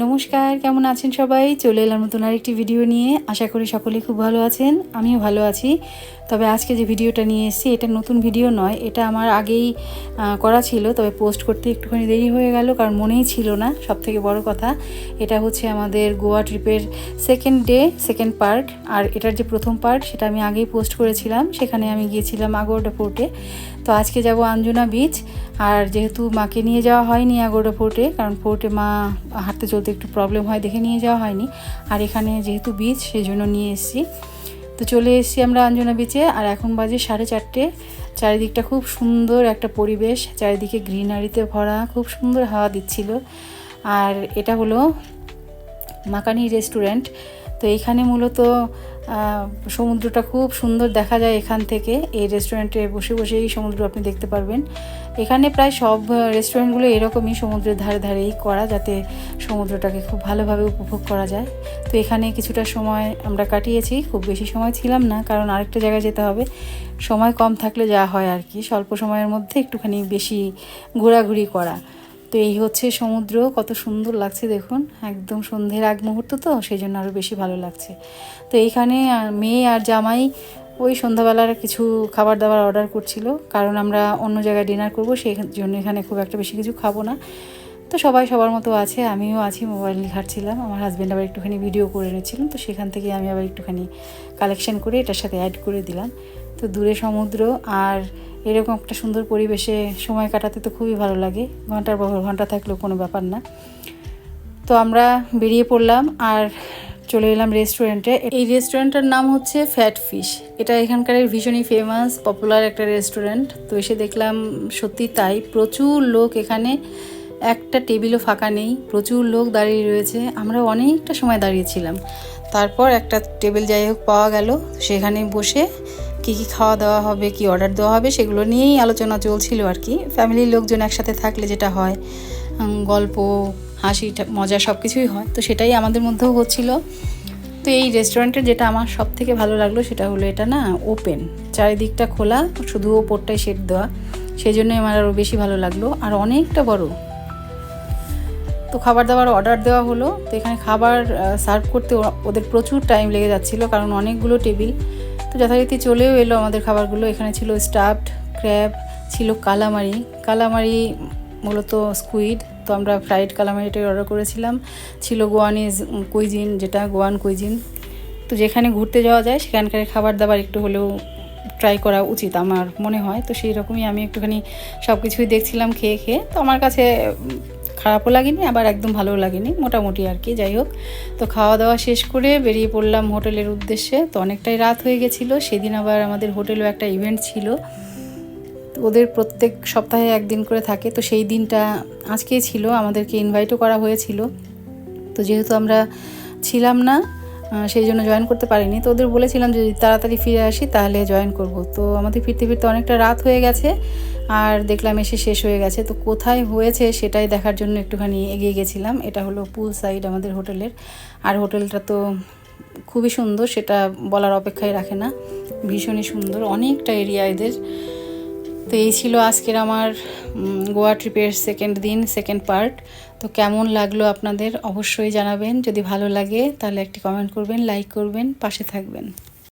নমস্কার, কেমন আছেন সবাই? চলে এলাম নতুন আরেকটি ভিডিও নিয়ে। আশা করি সকলে খুব ভালো আছেন, আমিও ভালো আছি। তবে আজকে যে ভিডিওটা নিয়ে এসেছি, এটা নতুন ভিডিও নয়, এটা আমার আগেই করা ছিল, তবে পোস্ট করতে একটুখানি দেরি হয়ে গেল, কারণ মনেই ছিল না সব থেকে বড় কথা। এটা হচ্ছে আমাদের গোয়া ট্রিপের সেকেন্ড ডে সেকেন্ড পার্ট আর এটার যে প্রথম পার্ট সেটা আমি আগেই পোস্ট করেছিলাম, সেখানে আমি গিয়েছিলাম আগোরডা ফোর্টে তো আজকে যাব আঞ্জনা বিচ আর যেহেতু মাকে নিয়ে যাওয়া হয়নি আগোরডা ফোর্টে কারণ ফোর্টে মা হাঁটতে চলতে একটু প্রবলেম হয়, দেখে নিয়ে যাওয়া হয়নি। আর এখানে যেহেতু বীজ সেই জন্য নিয়ে এসেছি। তো চলে এসেছি আমরা আঞ্জনা বিচে আর এখন বাজে সাড়ে চারটে। চারিদিকটা খুব সুন্দর একটা পরিবেশ, চারিদিকে গ্রিনারিতে ভরা, খুব সুন্দর হাওয়া দিচ্ছিল। আর এটা হলো মাকানি রেস্টুরেন্ট তো এখানে মূলত সমুদ্রটা খুব সুন্দর দেখা যায় এখান থেকে। এই রেস্টুরেন্টে বসে বসেই সমুদ্র আপনি দেখতে পারবেন। এখানে প্রায় সব রেস্টুরেন্টগুলো এরকমই সমুদ্রের ধারে ধারেই করা যাতে সমুদ্রটাকে খুব ভালোভাবে উপভোগ করা যায়। তো এখানে কিছুটা সময় আমরা কাটিয়েছি, খুব বেশি সময় ছিলাম না, কারণ আরেকটা জায়গায় যেতে হবে। সময় কম থাকলে যা হয় আর কি, স্বল্প সময়ের মধ্যে একটুখানি বেশি ঘোরাঘুরি করা। তো এই হচ্ছে সমুদ্র, কত সুন্দর লাগছে দেখুন। একদম সন্ধ্যের আগ মুহূর্ত তো সেই জন্য আরও বেশি ভালো লাগছে। তো এইখানে মেয়ে আর জামাই ওই সন্ধ্যাবেলার কিছু খাবার দাবার অর্ডার করছিল, কারণ আমরা অন্য জায়গায় ডিনার করব সেই জন্য এখানে খুব একটা বেশি কিছু খাব না। তো সবাই সবার মতো আছে, আমিও আছি, মোবাইল ঘাটছিলাম, আমার হাজব্যান্ড আবার একটুখানি ভিডিও করে নিয়েছিলাম তো সেখান থেকে আমি আবার একটুখানি কালেকশন করে এটার সাথে অ্যাড করে দিলাম। তো দূরে সমুদ্র আর এরকম একটা সুন্দর পরিবেশে সময় কাটাতে তো খুবই ভালো লাগে। ঘণ্টার পর ঘণ্টা থাকলেও কোনো ব্যাপার না। তো আমরা বেরিয়ে পড়লাম আর চলে এলাম রেস্টুরেন্টে এই রেস্টুরেন্টের নাম হচ্ছে ফ্যাট ফিশ এটা এখানকার ভীষণই ফেমাস পপুলার একটা রেস্টুরেন্ট তো এসে দেখলাম সত্যি তাই প্রচুর লোক এখানে একটা টেবিলও ফাঁকা নেই, প্রচুর লোক দাঁড়িয়ে রয়েছে, আমরা অনেকটা সময় দাঁড়িয়েছিলাম। তারপর একটা টেবিল যাই হোক পাওয়া গেল, সেখানে বসে কী কী খাওয়া দাওয়া হবে, কি অর্ডার দেওয়া হবে, সেগুলো নিয়েই আলোচনা চলছিল আর কি। ফ্যামিলির লোকজন একসাথে থাকলে যেটা হয় গল্প, হাসি মজা সব কিছুই হয়, তো সেটাই আমাদের মধ্যেও হচ্ছিল। তো এই রেস্টুরেন্টের যেটা আমার সব থেকে ভালো লাগল সেটা হলো এটা না ওপেন চারিদিকটা খোলা, শুধু ওপরটাই শেড দেওয়া সেই জন্যই আমার আরও বেশি ভালো লাগল। আর অনেকটা বড় তো খাবার দাবার অর্ডার দেওয়া হলো। তো এখানে খাবার সার্ভ করতে ওদের প্রচুর টাইম লেগে যাচ্ছিল কারণ অনেকগুলো টেবিল তো যথারীতি চলেও এলো আমাদের খাবারগুলো। এখানে ছিল স্টাফড ক্র্যাব ছিল কালামারি কালামারি মূলত স্কুইড তো আমরা ফ্রাইড কালামারিটাই অর্ডার করেছিলাম। ছিল গোয়ানিজ কুইজিন যেটা গোয়ান কুইজিন তো যেখানে ঘুরতে যাওয়া যায়, সেখানকার খাবার দাবার একটু হলেও ট্রাই করা উচিত আমার মনে হয়। তো সেই রকমই আমি একটুখানি সব কিছুই দেখছিলাম, খেয়ে খেয়ে। তো আমার কাছে খারাপও লাগেনি, আবার একদম ভালোও লাগেনি, মোটামুটি আর কি, যাই হোক। তো খাওয়া দাওয়া শেষ করে বেরিয়ে পড়লাম হোটেলের উদ্দেশ্যে। তো অনেকটাই রাত হয়ে গেছিল, সেদিন আবার আমাদের হোটেলেও একটা ইভেন্ট ছিল। ওদের প্রত্যেক সপ্তাহে একদিন করে থাকে, তো সেই দিনটা আজকে ছিল, আমাদেরকে ইনভাইটও করা হয়েছিল। তো যেহেতু আমরা ছিলাম না সেই জন্য জয়েন করতে পারিনি। তো ওদের বলেছিলাম যদি তাড়াতাড়ি ফিরে আসি তাহলে জয়েন করব। তো আমাদের ফিরতে ফিরতে অনেকটা রাত হয়ে গেছে আর দেখলাম এসে শেষ হয়ে গেছে। তো কোথায় হয়েছে সেটাই দেখার জন্য একটুখানি এগিয়ে গেছিলাম। এটা হলো পুল সাইড আমাদের হোটেলের। আর হোটেলটা তো খুবই সুন্দর, সেটা বলার অপেক্ষায় রাখে না। ভীষণই সুন্দর, অনেকটা এরিয়া এদের। তো এই ছিল আজকের আমার গোয়া ট্রিপের সেকেন্ড দিন সেকেন্ড পার্ট তো কেমন লাগল আপনাদের? অবশ্যই জানাবেন। যদি ভালো লাগে তাহলে একটি কমেন্ট করবেন লাইক করবেন, পাশে থাকবেন।